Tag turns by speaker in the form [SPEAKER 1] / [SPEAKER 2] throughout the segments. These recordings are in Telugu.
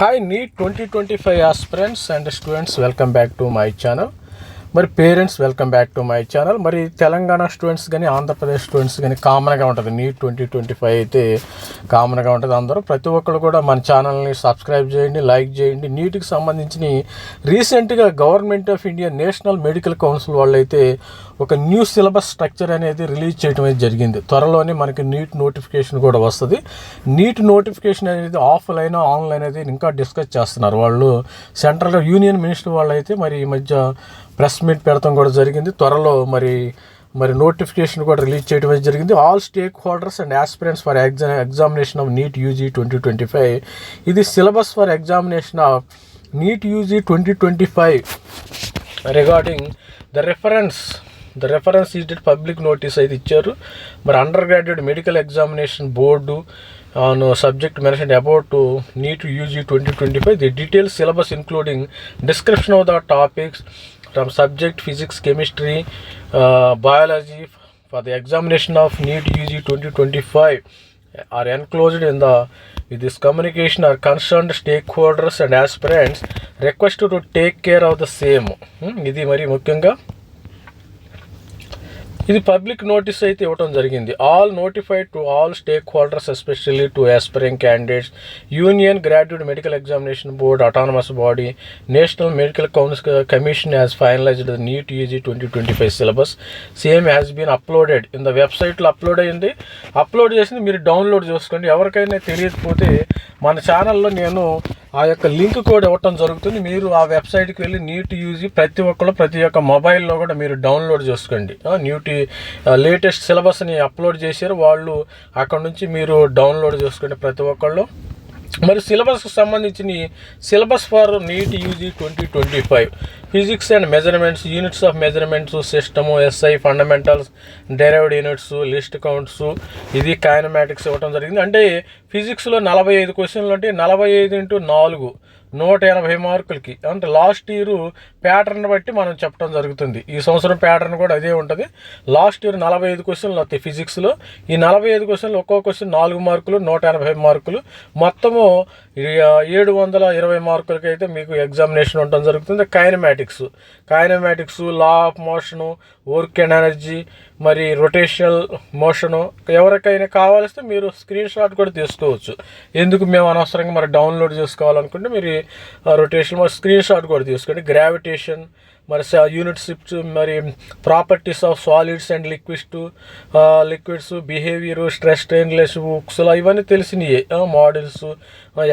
[SPEAKER 1] Hi NEET twenty twenty five aspirants and students welcome back to my channel మరి parents welcome back to my channel మరి తెలంగాణ స్టూడెంట్స్ కానీ ఆంధ్రప్రదేశ్ స్టూడెంట్స్ కానీ కామన్గా ఉంటుంది. నీట్ ట్వంటీ ట్వంటీ ఫైవ్ అయితే కామన్గా ఉంటుంది అందరూ. ప్రతి ఒక్కరు కూడా మన ఛానల్ని సబ్స్క్రైబ్ చేయండి లైక్ చేయండి. నీట్కి సంబంధించి రీసెంట్గా government of India national medical council వాళ్ళు అయితే ఒక న్యూ సిలబస్ స్ట్రక్చర్ అనేది రిలీజ్ చేయడం అనేది జరిగింది. త్వరలోనే మనకి నీట్ నోటిఫికేషన్ కూడా వస్తుంది. నీట్ నోటిఫికేషన్ అనేది ఆఫ్లైన్ ఆన్లైన్ అనేది ఇంకా డిస్కస్ చేస్తున్నారు. వాళ్ళు సెంట్రల్ యూనియన్ మినిస్టర్ వాళ్ళు అయితే మరి ఈ మధ్య ప్రెస్ మీట్ పెడతాం కూడా జరిగింది. త్వరలో మరి మరి నోటిఫికేషన్ కూడా రిలీజ్ చేయడం అనేది జరిగింది. All stakeholders and aspirants for exa examination of NEET UG twenty twenty five. ఇది syllabus for examination of NEET UG twenty twenty five. Regarding the reference the reference ఈడెడ్ public notice అయితే ఇచ్చారు. మరి undergraduate medical examination board on subject mention about NEET UG twenty twenty five the detail syllabus including description of the topics from subject physics chemistry biology for the examination of NEET UG twenty twenty five are enclosed in the with this communication are concerned stakeholders and aspirants requested to take care of the same. Hmm, ఇది మరి ముఖ్యంగా ఇది పబ్లిక్ నోటీస్ అయితే ఇవ్వడం జరిగింది. All notified to all stakeholders especially to aspiring candidates union graduate medical examination board autonomous body national medical council commission has finalised NEET UG twenty twenty five syllabus same has been uploaded in the వెబ్సైట్లో అప్లోడ్ అయ్యింది అప్లోడ్ చేసింది మీరు డౌన్లోడ్ చేసుకోండి. ఎవరికైనా తెలియకపోతే మన ఛానల్లో నేను ఆ యొక్క లింక్ కూడా ఇవ్వటం జరుగుతుంది. మీరు ఆ వెబ్సైట్కి వెళ్ళి నీట్ యూజ్ ప్రతి ఒక్కరు ప్రతి ఒక్క మొబైల్లో కూడా మీరు డౌన్లోడ్ చేసుకోండి. న్యూటి లేటెస్ట్ సిలబస్ని అప్లోడ్ చేశారు. వాళ్ళు అక్కడ నుంచి మీరు డౌన్లోడ్ చేసుకోండి ప్రతి ఒక్కళ్ళు. మరి సిలబస్కి సంబంధించిన syllabus for NEET UG twenty twenty five. Physics and measurements units of measurements system SI fundamentals derived units list counts ఇది కైనమాటిక్స్ ఇవ్వడం జరిగింది. అంటే ఫిజిక్స్లో నలభై ఐదు క్వశ్చన్లు అంటే నలభై ఐదు ఇంటూ నాలుగు. నూట ఎనభై మార్కులకి. అంటే లాస్ట్ ఇయర్ ప్యాటర్న్ బట్టి మనం చెప్పడం జరుగుతుంది. ఈ సంవత్సరం ప్యాటర్న్ కూడా అదే ఉంటుంది. లాస్ట్ ఇయర్ నలభై ఐదు క్వశ్చన్లు వస్తాయి ఫిజిక్స్లో. ఈ నలభై ఐదు క్వశ్చన్లు ఒక్కో క్వశ్చన్ నాలుగు మార్కులు నూట ఎనభై మార్కులు. మొత్తము ఏడు వందల ఇరవై మార్కులకి అయితే మీకు ఎగ్జామినేషన్ ఉండడం జరుగుతుంది. Kinematics. Kinematics law of motion work and energy మరి రొటేషనల్ మోషను ఎవరికైనా కావాల్స్తే మీరు స్క్రీన్ షాట్ కూడా తీసుకోవచ్చు. ఎందుకు మేము అనవసరంగా మరి డౌన్లోడ్ చేసుకోవాలనుకుంటే మీరు రొటేషన్ స్క్రీన్ షాట్ కూడా తీసుకోండి. గ్రావిటేషన్ మరి యూనిట్ షిప్స్ మరి properties of solids and liquids liquids behaviour stress stainless books ఇవన్నీ తెలిసినవి models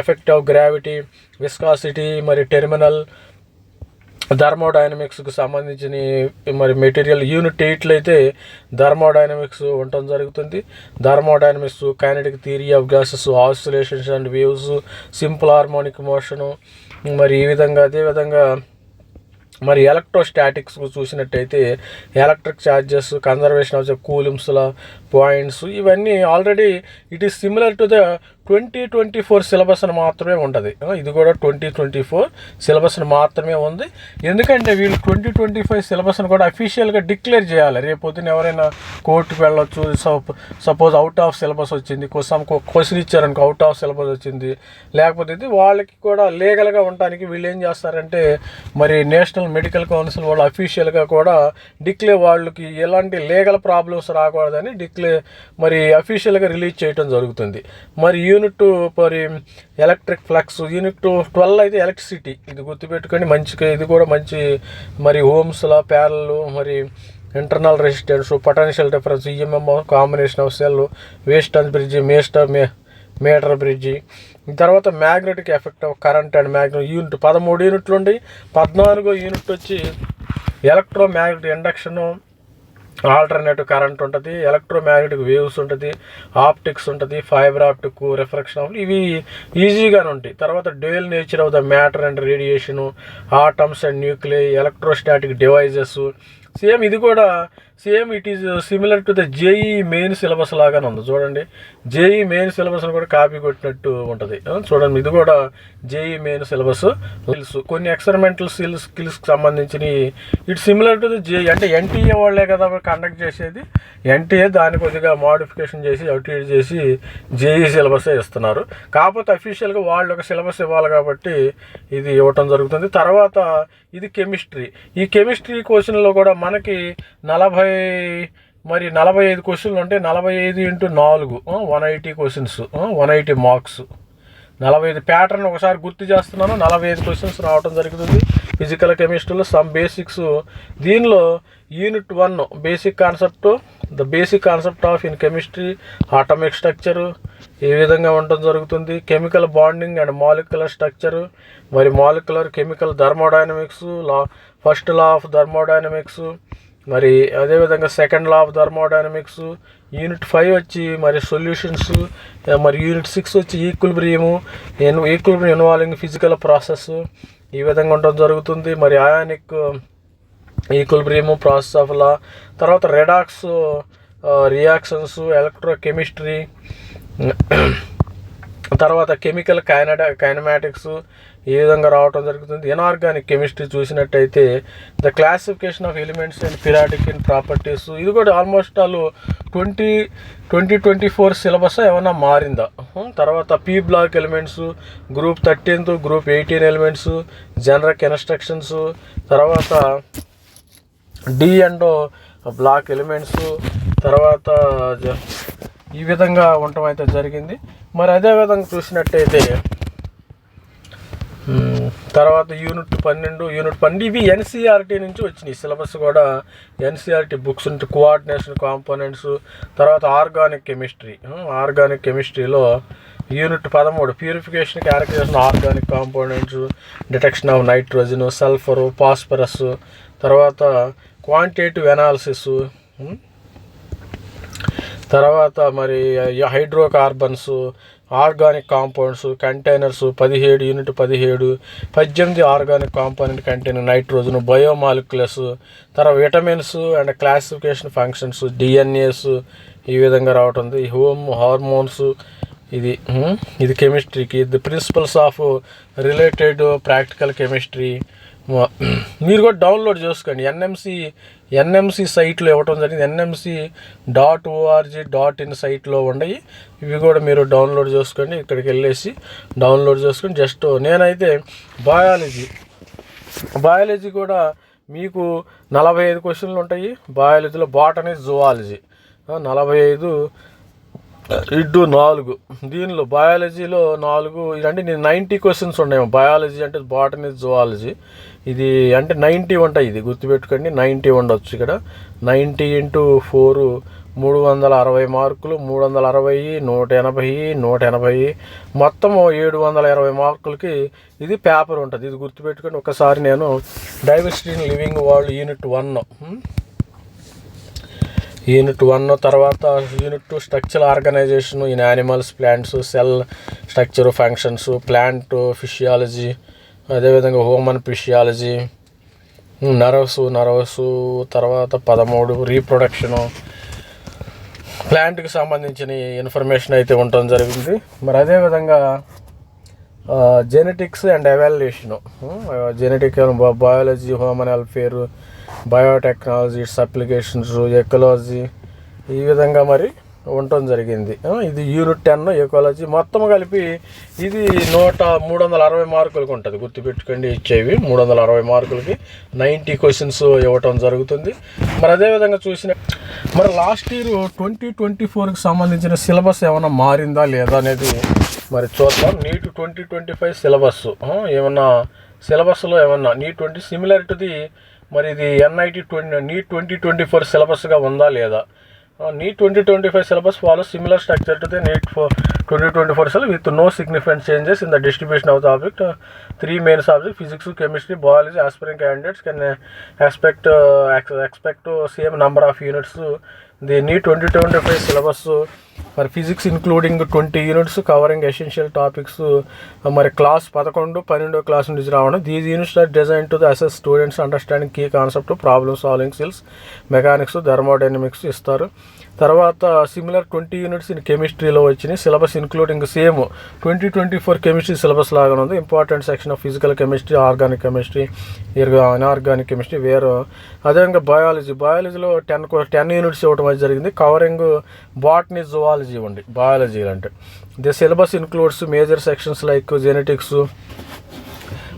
[SPEAKER 1] effect of gravity viscosity మరి టెర్మినల్ థర్మోడైనమిక్స్కి సంబంధించిన మరి మెటీరియల్ యూనిట్ ఎయిట్లో అయితే థర్మోడైనమిక్స్ ఉండటం జరుగుతుంది. Thermodynamics kinetic theory of gases oscillations and waves simple harmonic motion మరి ఈ విధంగా అదేవిధంగా మరి ఎలక్ట్రోస్టాటిక్స్ చూసినట్టయితే ఎలక్ట్రిక్ ఛార్జెస్ కన్జర్వేషన్ ఆఫ్ కూలింగ్స్ల పాయింట్స్ ఇవన్నీ already it is similar to the twenty twenty four syllabus అని మాత్రమే ఉంటుంది ఇది కూడా ట్వంటీ ట్వంటీ ఫోర్ సిలబస్ మాత్రమే ఉంది. ఎందుకంటే వీళ్ళు ట్వంటీ ట్వంటీ ఫైవ్ సిలబస్ని కూడా అఫీషియల్గా డిక్లేర్ చేయాలి. రేపు పొద్దున ఎవరైనా కోర్టుకు వెళ్ళొచ్చు. సపోజ్ అవుట్ ఆఫ్ సిలబస్ వచ్చింది. కోసం క్వశ్చన్ ఇచ్చారనుకో అవుట్ ఆఫ్ సిలబస్ వచ్చింది. లేకపోతే ఇది వాళ్ళకి కూడా లీగల్గా ఉండటానికి వీళ్ళు ఏం చేస్తారంటే మరి నేషనల్ మెడికల్ కౌన్సిల్ వాళ్ళు అఫీషియల్గా కూడా డిక్లేర్ వాళ్ళకి ఎలాంటి లీగల్ ప్రాబ్లమ్స్ రాకూడదని డిక్లేర్ మరి అఫీషియల్గా రిలీజ్ చేయడం జరుగుతుంది. మరి యూనిట్ మరి ఎలక్ట్రిక్ ఫ్లక్స్ యూనిట్ ట్వెల్వ్ అయితే ఎలక్ట్రిసిటీ. ఇది గుర్తుపెట్టుకొని మంచిగా ఇది కూడా మంచి మరి హోమ్స్లా ప్యారల్ మరి internal resistance potential difference EMF combination of cell Wheatstone bridge master may metre bridge తర్వాత magnetic effect of current and magnet unit పదమూడు యూనిట్లు ఉండి పద్నాలుగో యూనిట్ వచ్చి electro magnet induction alternative current ఉంటుంది ఎలక్ట్రోమ్యాగ్నెటిక్ వేవ్స్ ఉంటుంది ఆప్టిక్స్ ఉంటుంది ఫైబర్ ఆప్టిక్ రిఫ్లెక్షన్ ఇవి ఈజీగానే ఉంటాయి. తర్వాత dual nature of the matter and radiation atoms and nuclear electrostatic devices same ఇది కూడా same it is similar to the JEE main syllabus లాగానే ఉంది. చూడండి జేఈ మెయిన్ సిలబస్ కూడా కాపీ కొట్టినట్టు ఉంటుంది. చూడండి ఇది కూడా జేఈ మెయిన్ సిలబస్. స్కిల్స్ కొన్ని ఎక్స్పెరిమెంటల్ స్కిల్స్ స్కిల్స్కి సంబంధించిన it similar to the JEE అంటే ఎన్టీఏ వాళ్ళే కదా కండక్ట్ చేసేది. ఎన్టీఏ దాని కొద్దిగా మోడిఫికేషన్ చేసి అవుట్ చేసి జేఈ సిలబస్ ఇస్తున్నారు. కాకపోతే అఫీషియల్గా వాళ్ళు ఒక సిలబస్ ఇవ్వాలి కాబట్టి ఇది ఇవ్వటం జరుగుతుంది. తర్వాత ఇది కెమిస్ట్రీ. ఈ కెమిస్ట్రీ క్వశ్చన్లో కూడా మనకి నలభై మరి నలభై ఐదు క్వశ్చన్లు అంటే నలభై ఐదు ఇంటూ నాలుగు one eighty questions one eighty marks. నలభై ఐదు ప్యాటర్న్ ఒకసారి గుర్తు చేస్తున్నాను. నలభై ఐదు క్వశ్చన్స్ రావడం జరుగుతుంది. ఫిజికల్ కెమిస్ట్రీలో సమ్ బేసిక్స్. దీనిలో unit one basic concept the basic concept of in chemistry atomic structure ఏ విధంగా ఉండటం జరుగుతుంది chemical bonding and molecular structure మరి molecular chemical thermodynamics law first law of thermodynamics మరి అదేవిధంగా second law of thermodynamics unit five వచ్చి మరి సొల్యూషన్స్ మరి యూనిట్ సిక్స్ వచ్చి equilibrium equilibrium involving physical process ఈ విధంగా ఉండడం జరుగుతుంది. మరి ionic equilibrium process of law తర్వాత రెడాక్స్ రియాక్షన్స్ ఎలక్ట్రోకెమిస్ట్రీ తర్వాత కెమికల్ కైనడా కైనమాటిక్స్ ఈ విధంగా రావటం జరుగుతుంది? ఇనార్గానిక్ కెమిస్ట్రీ చూసినట్టయితే the classification of elements and periodic in properties ఇది కూడా almost all twenty twenty twenty four syllabus ఏమైనా మారిందా? తర్వాత P block elements group thirteenth group eighteen elements general instructions తర్వాత డి అండ్ బ్లాక్ ఎలిమెంట్స్ తర్వాత ఈ విధంగా ఉండటం అయితే జరిగింది. మరి అదే విధంగా చూసినట్టయితే తర్వాత యూనిట్ పన్నెండు యూనిట్ పన్నెండు. ఇవి ఎన్సీఆర్టీ నుంచి వచ్చినాయి. సిలబస్ కూడా ఎన్సీఆర్టీ బుక్స్ ఉంటే కోఆర్డినేషన్ కాంపోనెంట్స్ తర్వాత ఆర్గానిక్ కెమిస్ట్రీ. ఆర్గానిక్ కెమిస్ట్రీలో యూనిట్ పదమూడు. Purification characterisation organic components detection of nitrogen sulphur phosphorus తర్వాత క్వాంటిటేటివ్ ఎనాలిసిస్ తర్వాత మరి hydrocarbons organic compounds containers పదిహేడు యూనిట్ పదిహేడు పద్దెనిమిది organic component container nitrogen biomolecules తర్వాత vitamins and classification functions DNAs ఈ విధంగా రావటం హోమ్ హార్మోన్స్ ఇది ఇది కెమిస్ట్రీకి. The principles of related practical chemistry మీరు కూడా డౌన్లోడ్ చేసుకోండి. ఎన్ఎంసి ఎన్ఎంసి సైట్లో ఇవ్వటం జరిగింది. NMC dot org dot in సైట్లో ఉన్నాయి ఇవి కూడా మీరు డౌన్లోడ్ చేసుకోండి. ఇక్కడికి వెళ్ళేసి డౌన్లోడ్ చేసుకొని జస్ట్ నేనైతే బయాలజీ బయాలజీ కూడా మీకు నలభై ఐదు క్వశ్చన్లు ఉంటాయి. బయాలజీలో బాటనీ జువాలజీ. నలభై ఐదు ఇడ్డు నాలుగు. దీనిలో బయాలజీలో నాలుగు అంటే నేను నైంటీ క్వశ్చన్స్ ఉన్నాయి. బయాలజీ అంటే బాటనీ జువాలజీ. ఇది అంటే నైంటీ ఉంటాయి ఇది గుర్తుపెట్టుకోండి. నైంటీ ఉండొచ్చు ఇక్కడ. నైంటీ ఇంటూ ఫోరు మూడు వందల అరవై మార్కులు మూడు వందల అరవై నూట ఎనభై నూట ఎనభై మొత్తం ఏడు వందల ఇరవై మార్కులకి ఇది పేపర్ ఉంటుంది. ఇది గుర్తుపెట్టుకొని ఒకసారి నేను diversity in living world unit one. Unit one తర్వాత unit two structure organisation in animals plants cell structure functions plant physiology అదేవిధంగా హ్యూమన్ ఫిషియాలజీ నర్వస్ నర్వస్ తర్వాత పదమూడు రీప్రొడక్షను ప్లాంట్కి సంబంధించిన ఇన్ఫర్మేషన్ అయితే ఉండటం జరిగింది. మరి అదేవిధంగా genetics and evaluation genetic biology human welfare biotechnology applications ecology ఈ విధంగా మరి ఉండటం జరిగింది. ఇది యూనిట్ టెన్ ఎకాలజీ మొత్తం కలిపి ఇది నూట మూడు వందల అరవై మార్కులకు ఉంటుంది. గుర్తుపెట్టుకోండి ఇచ్చేవి మూడు వందల అరవై మార్కులకి నైంటీ క్వశ్చన్స్ ఇవ్వటం జరుగుతుంది. మరి అదేవిధంగా చూసిన మరి లాస్ట్ ఇయర్ ట్వంటీ ట్వంటీ ఫోర్కి సంబంధించిన సిలబస్ ఏమైనా మారిందా లేదా అనేది మరి చూద్దాం. NEET twenty twenty five syllabus. ఏమన్నా సిలబస్లో ఏమన్నా NEET twenty similar to the మరి ఇది NIT twenty NEET twenty twenty four సిలబస్గా ఉందా లేదా? NEET twenty twenty five syllabus follow similar structure to the NEET four twenty twenty four cell with no significant changes in the distribution of the object three main subject physics chemistry biology aspiring candidates can expect expect same number of units the twenty twenty five syllabus మరి physics including twenty units covering essential topics మరి క్లాస్ పదకొండు పన్నెండో క్లాస్ నుంచి రావడం. These units are design to the assess students understanding key concept problem solving skills mechanics thermodynamics ఇస్తారు. తర్వాత సిమిలర్ ట్వంటీ యూనిట్స్ ఇన్ కెమిస్ట్రీలో వచ్చినాయి. Syllabus including same twenty twenty four chemistry syllabus లాగా ఉంది important section of physical chemistry organic chemistry inorganic chemistry వేరు అదేవిధంగా బయాలజీ బయాలజీలో టెన్ టెన్ యూనిట్స్ ఇవ్వడం అనేది జరిగింది. కవరింగ్ బాటనీ జువాలజీ ఉండి బయాలజీ అంటే. The syllabus includes major sections like genetics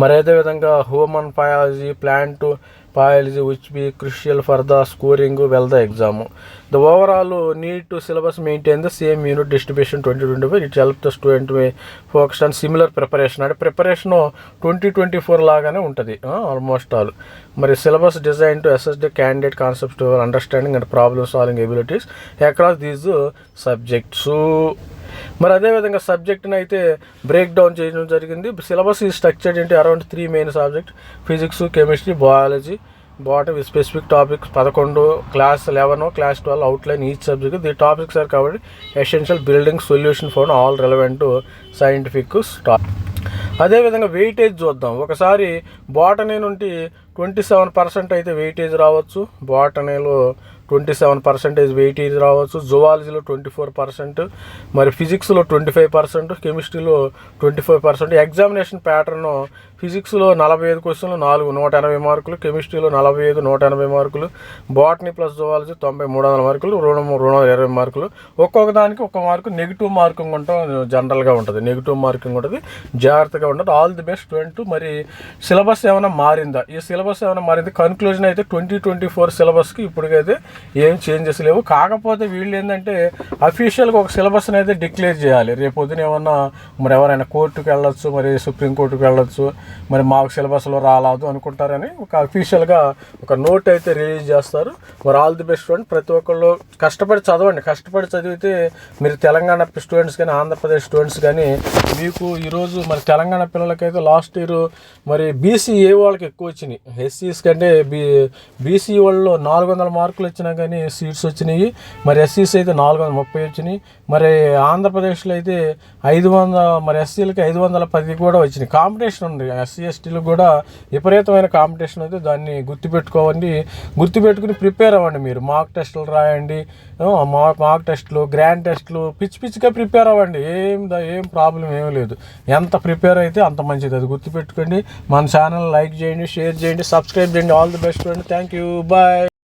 [SPEAKER 1] మరి అదేవిధంగా human biology plant biology which be crucial for the scoring well the exam the overall NEET to syllabus maintain the same unit distribution twenty twenty four it help the student focus on similar preparation అంటే ప్రిపరేషన్ ట్వంటీ ట్వంటీ ఫోర్ లాగానే ఉంటుంది ఆల్మోస్ట్ ఆల్ మరి syllabus design to assess the candidate concept understanding and problem solving abilities across these subjects మరి అదేవిధంగా సబ్జెక్ట్ని అయితే బ్రేక్ డౌన్ చేయడం జరిగింది. సిలబస్ ఈ స్ట్రక్చర్డ్ ఏంటి around three main subject physics chemistry biology bottom specific topics పదకొండు class eleven class twelve outline each subject the topics are covered essential building solution for all relevant scientific stop అదేవిధంగా వెయిటేజ్ చూద్దాం. ఒకసారి బాటనీ నుండి ట్వంటీ సెవెన్ పర్సెంట్ అయితే వెయిటేజ్ రావచ్చు. బాటనీలో ట్వంటీ సెవెన్ పర్సెంటేజ్ వెయిటేజ్ రావచ్చు. జువాలజీలో ట్వంటీ ఫోర్ పర్సెంట్ మరి ఫిజిక్స్లో ట్వంటీ ఫైవ్ పర్సెంట్ కెమిస్ట్రీలో twenty five percent. Examination pattern ఫిజిక్స్లో నలభై ఐదు క్వశ్చన్లు నాలుగు నూట ఎనభై మార్కులు కెమిస్ట్రీలో నలభై ఐదు నూట ఎనభై మార్కులు బాటనీ ప్లస్ జువాలజీ తొంభై మూడు వందల మార్కులు రుణం రెండు వందల ఇరవై మార్కులు. ఒక్కొక్క దానికి ఒక్క మార్కు నెగిటివ్ మార్కింగ్ ఉంటాం జనరల్గా ఉంటుంది. నెగిటివ్ మార్కింగ్ ఉంటుంది జాగ్రత్తగా ఉంటుంది. All the best student. మరి సిలబస్ ఏమైనా మారిందా? ఈ సిలబస్ ఏమైనా మారింది? కన్క్లూజన్ అయితే ట్వంటీ ట్వంటీ ఫోర్ సిలబస్కి ఇప్పటికైతే ఏం చేంజెస్ లేవు. కాకపోతే వీళ్ళు ఏంటంటే అఫీషియల్గా ఒక సిలబస్ని అయితే డిక్లేర్ చేయాలి. రేపు పొద్దున ఏమన్నా మరి ఎవరైనా కోర్టుకు వెళ్ళొచ్చు మరి సుప్రీంకోర్టుకు వెళ్ళొచ్చు మరి మాకు సిలబస్లో రాలేదు అనుకుంటారని ఒక అఫీషియల్గా ఒక నోట్ అయితే రిలీజ్ చేస్తారు. మరి ఆల్ ది బెస్ట్ స్టూడెంట్. ప్రతి ఒక్కళ్ళు కష్టపడి చదవండి. కష్టపడి చదివితే మీరు తెలంగాణ స్టూడెంట్స్ కానీ ఆంధ్రప్రదేశ్ స్టూడెంట్స్ కానీ మీకు ఈరోజు మరి తెలంగాణ పిల్లలకైతే లాస్ట్ ఇయర్ మరి బీసీఏ వాళ్ళకి ఎక్కువ వచ్చినాయి? ఎస్సీస్ కంటే బీ బీసీ వాళ్ళు నాలుగు వందల మార్కులు వచ్చినా కానీ సీట్స్ వచ్చినాయి. మరి ఎస్సీస్ అయితే నాలుగు వందల ముప్పై వచ్చినాయి. మరి ఆంధ్రప్రదేశ్లో అయితే ఐదు వందల మరి ఎస్సీలకి ఐదు వందల పది కూడా వచ్చినాయి. కాంపిటీషన్ ఉంది. ఎస్సీ ఎస్టీలకు కూడా విపరీతమైన కాంపిటీషన్ అయితే దాన్ని గుర్తుపెట్టుకోవండి. గుర్తుపెట్టుకుని ప్రిపేర్ అవ్వండి మీరు. మాక్ టెస్టులు రాయండి. మాక్ మాక్ టెస్టులు గ్రాండ్ టెస్టులు పిచ్చి పిచ్చిగా ప్రిపేర్ అవ్వండి. ఏం దా- ఏం ప్రాబ్లం ఏమీ లేదు. ఎంత ప్రిపేర్ అయితే అంత మంచిది. అది గుర్తుపెట్టుకోండి. మన ఛానల్ లైక్ చేయండి షేర్ చేయండి సబ్స్క్రైబ్ చేయండి. ఆల్ ది బెస్ట్ అండి థ్యాంక్ యూ. బాయ్.